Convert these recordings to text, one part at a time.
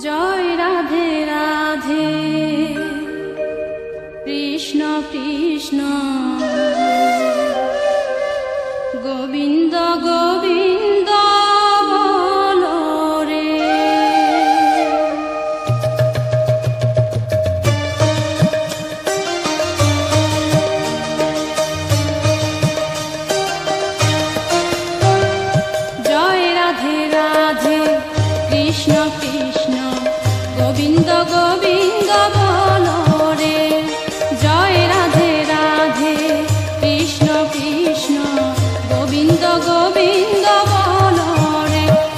জয় রাধে রাধে। কৃষ্ণ কৃষ্ণ। গোবিন্দ গোবিন্দ জয় কৃষ্ণ গোবিন্দ বলো রে জয় রাধে রাধে, কৃষ্ণ কৃষ্ণ, গোবিন্দ গোবিন্দ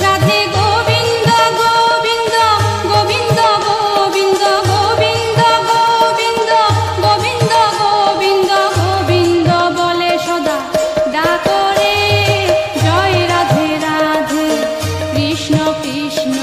রাধে গোবিন্দ গোবিন্দ গোবিন্দ গোবিন্দ গোবিন্দ গোবিন্দ গোবিন্দ গোবিন্দ গোবিন্দ বলে সদা ডাকরে। জয় রাধে রাধে, কৃষ্ণ কৃষ্ণ